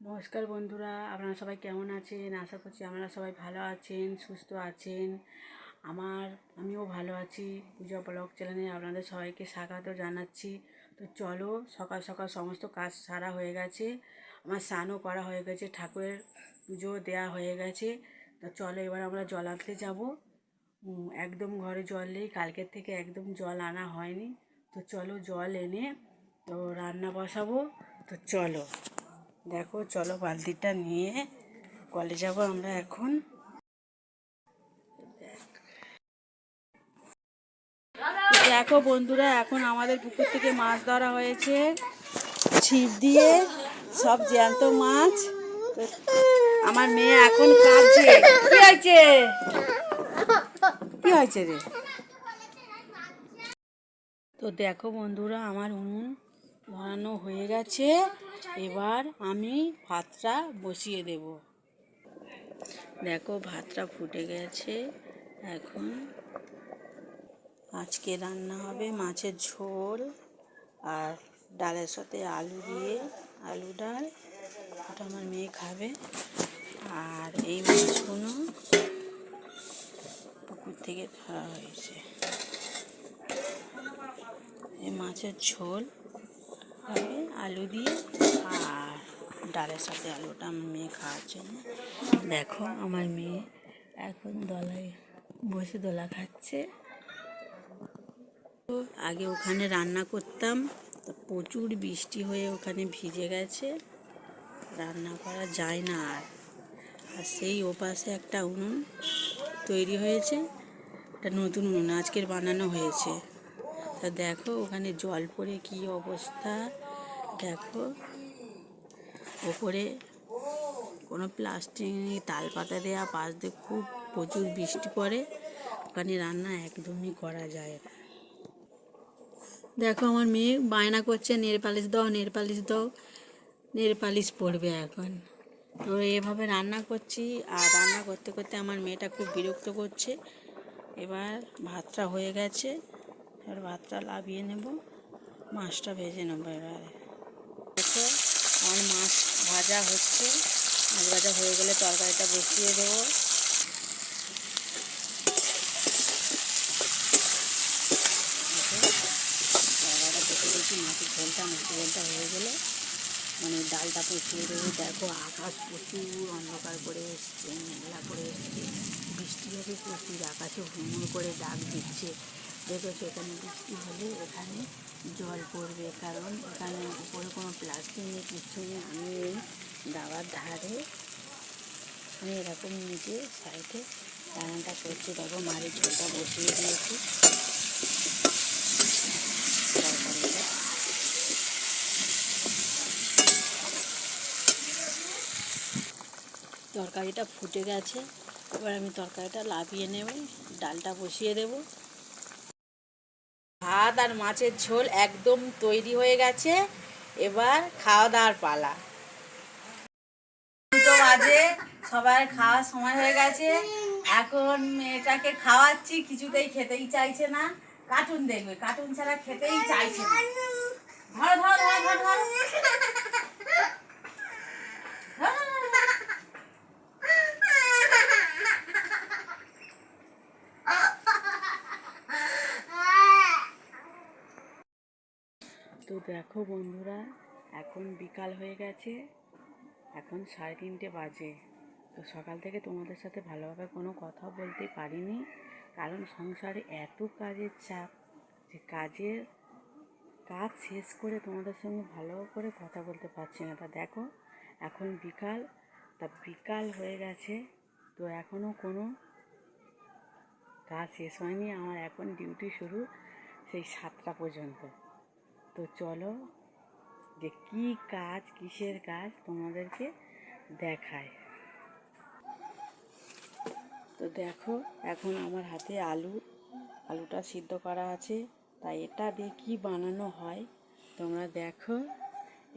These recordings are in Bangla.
নমস্কার বন্ধুরা, আপনারা সবাই কেমন আছেন? আশা করছি আপনারা সবাই ভালো আছেন, সুস্থ আছেন। আমার, আমিও ভালো আছি। পূজা ব্লগ চ্যানেলে আপনাদের সবাইকে স্বাগত জানাচ্ছি। তো চলো, সকাল সকাল সমস্ত কাজ সারা হয়ে গেছে। আমার স্নানও করা হয়ে গেছে, ঠাকুরের পুজো দেওয়া হয়ে গেছে। তো চলো, এবার আমরা জল আনতে যাব। একদম ঘরে জল নেই, কালকের থেকে একদম জল আনা হয়নি। তো চলো জল এনে তো রান্না বসাবো। তো চলো। দেখো, চলো বালতিটা নিয়ে কলে যাব আমরা এখন। দেখো বন্ধুরা, এখন আমাদের পুকুর থেকে মাছ ধরা হয়েছে। ছিপ দিয়ে সব জ্যান্ত মাছ। আমার মেয়ে এখন কাঁদছে। কি হয়েছে? কি হয়েছে রে? তো দেখো বন্ধুরা, আমার উনুন ধরানো হয়ে গেছে। এবার আমি ভাতটা বসিয়ে দেব। দেখো ভাতটা ফুটে গেছে। এখন আজকে রান্না হবে মাছের ঝোল আর ডালের সাথে আলু দিয়ে আলু ডাল। ওটা আমার মেয়ে খাবে। আর এই মাছগুলো পুকুর থেকে ধরা হয়েছে। এই মাছের ঝোল হবে আলু দিয়ে আর ডালের সাথে আলুটা আমার মেয়ে খাওয়ার জন্য। দেখো আমার মেয়ে এখন দলায় বসে দোলা খাচ্ছে। আগে ওখানে রান্না করতাম, তো প্রচুর বৃষ্টি হয়ে ওখানে ভিজে গেছে। রান্না করা যায় না আর। আর সেই ওপাশে একটা উনুন তৈরি হয়েছে, একটা নতুন উনুন আজকের বানানো হয়েছে। তা দেখো ওখানে জল পড়ে কী অবস্থা। দেখো ওপরে কোনো প্লাস্টিক নেই তাল পাতা দেওয়া, পাশ দিয়ে খুব প্রচুর বৃষ্টি পড়ে। ওখানে রান্না একদমই করা যায় না। দেখো আমার মেয়ে বায়না করছে, নেল পালিশ দাও, নেল পালিশ দাও। নেল পালিশ পড়বে এখন। তো এভাবে রান্না করছি আর রান্না করতে করতে আমার মেয়েটা খুব বিরক্ত করছে। এবার ভাতটা হয়ে গেছে। এবার ভাতটা লাভিয়ে নেব। মাছটা ভেজে নেব এবারে। দেখো, আমার মাছ ভাজা হচ্ছে। মাছ ভাজা হয়ে গেলে তরকারিটা বসিয়ে দেবো। মাছের ঝোলটা মাছের ঝোলটা হয়ে গেলে মানে ডালটা পচিয়ে দেবো। দেখো, আকাশ প্রচুর অন্ধকার করে এসছে, মেঘলা করে এসছে। বৃষ্টি হবে প্রচুর আকাশে হুমুর করে ডাক দিচ্ছে। দেখেছ এখানে বৃষ্টি হলে এখানে জল পড়বে, কারণ এখানে উপরে কোনো প্লাস্টিক নেই কিছু নেই। আমি এই দাবার ধারে আমি এরকম নিচে সাইডে রান্নাটা করছি। দেখো মারি ঝোলটা বসিয়ে দিয়েছি। তরকারিটা ফুটে গেছে। এবার আমি তরকারিটা লাভিয়ে নেব, ডালটা বসিয়ে দেব। ভাত আর মাছের ঝোল একদম তৈরি হয়ে গেছে। এবার খাওয়া দাওয়ার পালা। দুটো বাজে, সবার খাওয়ার সময় হয়ে গেছে। এখন মেয়েটাকে খাওয়াচ্ছি, কিছুতেই খেতেই চাইছে না। কার্টুন দেখবে কার্টুন ছাড়া খেতেই চাইছে না। ধর ধর ধর ধর। দেখো বন্ধুরা, এখন বিকাল হয়ে গেছে, এখন সাড়ে তিনটে বাজে। তো সকাল থেকে তোমাদের সাথে ভালোভাবে কোনো কথা বলতে পারিনি, কারণ সংসারে এত কাজের চাপ যে কাজের কাজ শেষ করে তোমাদের সঙ্গে ভালো করে কথা বলতে পারছি না। তা দেখো, এখন বিকাল, তা বিকাল হয়ে গেছে, তো এখনও কোনো কাজ শেষ হয়নি। আমার এখন ডিউটি শুরু সেই সাতটা পর্যন্ত। তো চলো যে কি কাজ, কিসের কাজ তোমাদেরকে দেখায়। তো দেখো, এখন আমার হাতে আলু, আলুটা সিদ্ধ করা আছে। তাই এটা দিয়ে কি বানানো হয় তোমরা দেখো।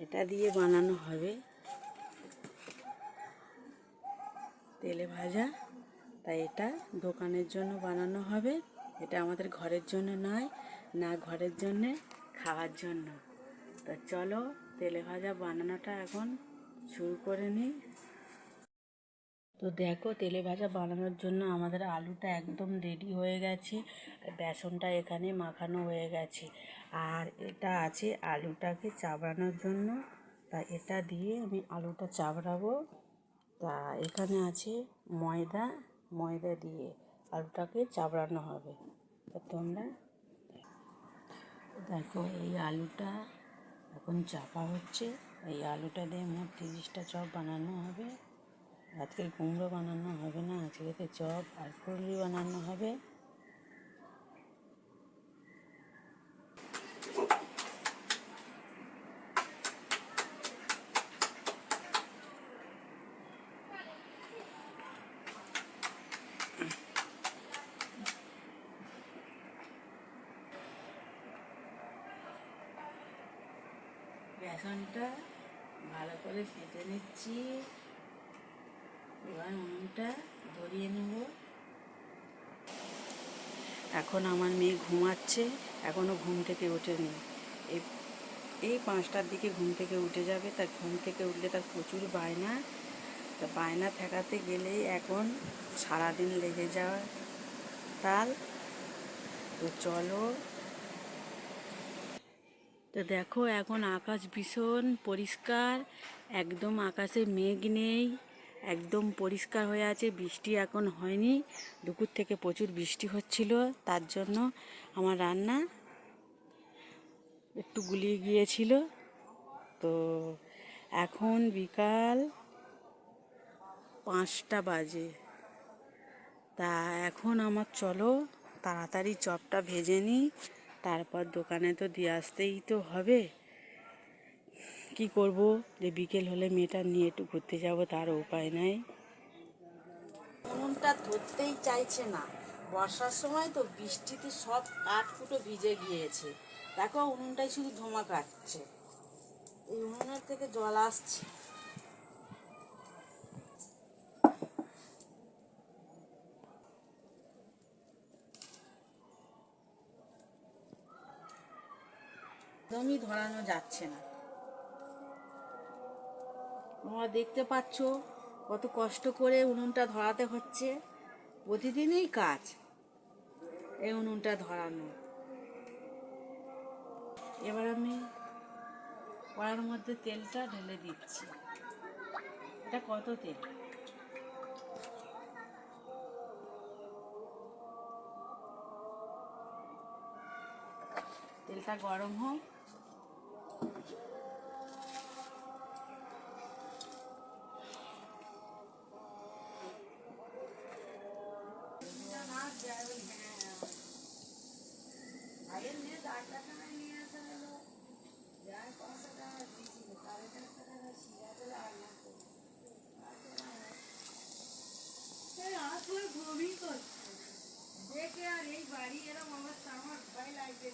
এটা দিয়ে বানানো হবে তেলে ভাজা। তাই এটা দোকানের জন্য বানানো হবে। এটা আমাদের ঘরের জন্য নয়, না ঘরের জন্যে। খাওয়ার জন্য। তো চলো, তেলে ভাজা বানানোটা এখন শুরু করে নিই। তো দেখো, তেলে ভাজা বানানোর জন্য আমাদের আলুটা একদম রেডি হয়ে গেছে। বেসনটা এখানে মাখানো হয়ে গেছে। আর এটা আছে আলুটাকে চাবড়ানোর জন্য। তা এটা দিয়ে আমি আলুটা চাবড়াবো। তা এখানে আছে ময়দা। ময়দা দিয়ে আলুটাকে চাবড়ানো হবে। তা তোমরা দেখো, এই আলুটা এখন চাপা হচ্ছে। এই আলুটা দিয়ে মোট তিরিশটা চপ বানানো হবে। আজকে কুমড়ো বানানো হবে না, আজকে চপ আর ফুলরি বানানো হবে। বেসনটা ভালো করে ফেটে নিচ্ছি। এবার উনুনটা ধরিয়ে নেব। এখন আমার মেয়ে ঘুমাচ্ছে এখনও ঘুম থেকে ওঠেনি। এই পাঁচটার দিকে ঘুম থেকে উঠে যাবে, তার ঘুম থেকে উঠলে তার প্রচুর বায়না। তা বায়না ঠেকাতে গেলেই এখন সারাদিন লেগে যাওয়ার তাল। তো চলো তো দেখো, এখন আকাশ ভীষণ পরিষ্কার, একদম আকাশে মেঘ নেই, একদম পরিষ্কার হয়ে আছে, বৃষ্টি এখন হয়নি, দুপুর থেকে প্রচুর বৃষ্টি হচ্ছিল, তার জন্য আমার রান্না একটু গুলিয়ে গিয়েছিল। তো এখন বিকাল পাঁচটা বাজে। তা এখন আমার চলো, তাড়াতাড়ি চপটা ভেজে নিই। তারপর দোকানে তো দিয়ে আসতেই তো হবে। কি করব? যে বিকেল হলে মেয়েটা নিয়ে একটু ঘুরতে যাব, তার উপায় নাই। উনুনটা ধরতেই চাইছে না। বর্ষার সময় তো বৃষ্টিতে সব কাঠ ফুটো ভিজে গিয়েছে। দেখো উনুনটাই শুধু ধোঁয়া কাটছে। এই উনুনের থেকে জল আসছে। একদমই ধরানো যাচ্ছে না। তোমরা দেখতে পাচ্ছ কত কষ্ট করে উনুনটা ধরাতে হচ্ছে। প্রতিদিনই কাজ এই উনুনটা ধরানো। এবার আমি কড়ার মধ্যে তেলটা ঢেলে দিচ্ছি। এটা কত তেল? তেলটা গরম হোক দেখে আর এই বাড়ি এরকম অবস্থা আমার ভয় লাগছে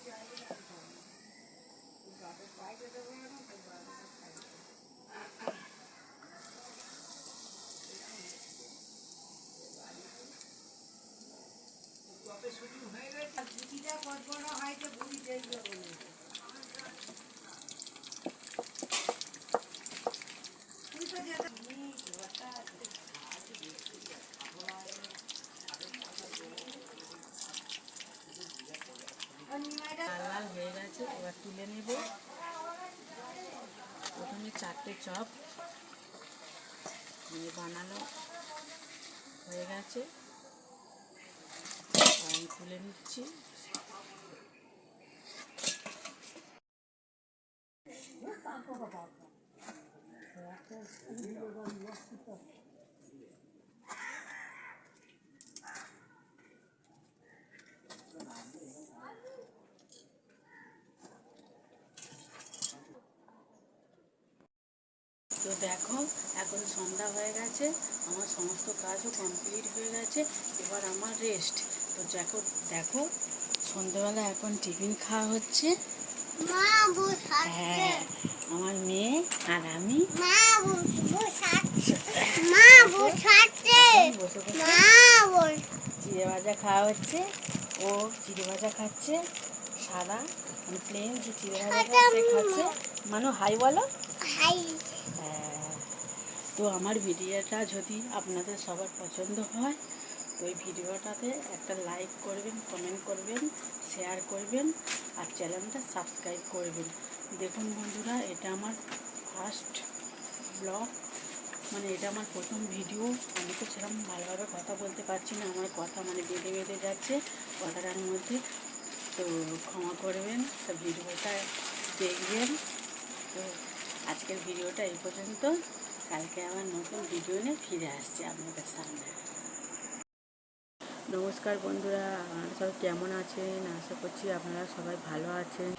লাল লাল হয়ে গেছে, এবার তুলে নেব। প্রথমে চারটে চপ নিয়ে বানানো হয়ে গেছে। তুলে নিচ্ছি। তো দেখো এখন সন্ধ্যা হয়ে গেছে আমার সমস্ত কাজও কমপ্লিট হয়ে গেছে এবার আমার রেস্ট তো দেখো দেখো সন্ধ্যেবেলা এখন টিফিন খাওয়া হচ্ছে। হ্যাঁ আমার মেয়ে আর আমি। চিড়ে ভাজা খাওয়া হচ্ছে। ও চিড়ে ভাজা খাচ্ছে। সাদা মানে প্লেন যে চিড়ে ভাজা খাচ্ছে। মানে হাই বলো। হাই। তো আমার ভিডিওটা যদি আপনাদের সবার পছন্দ হয়, তো এই ভিডিওটাতে একটা লাইক করবেন কমেন্ট করবেন শেয়ার করবেন আর চ্যানেলটা সাবস্ক্রাইব করবেন। দেখুন বন্ধুরা, এটা আমার ফার্স্ট ব্লগ মানে এটা আমার প্রথম ভিডিও আমি তো সেরকম ভালোভাবে কথা বলতে পারছি না, আমার কথা মানে বেঁধে বেঁধে যাচ্ছে কথাটার মধ্যে। তো ক্ষমা করবেন, তো ভিডিওটা দেখবেন। তো আজকের ভিডিওটা এই পর্যন্ত। কালকে আবার নতুন ভিডিও নিয়ে ফিরে আসছি আপনাদের সামনে। নমস্কার বন্ধুরা, আপনারা সব কেমন আছেন? আশা করছি আপনারা সবাই ভালো আছেন।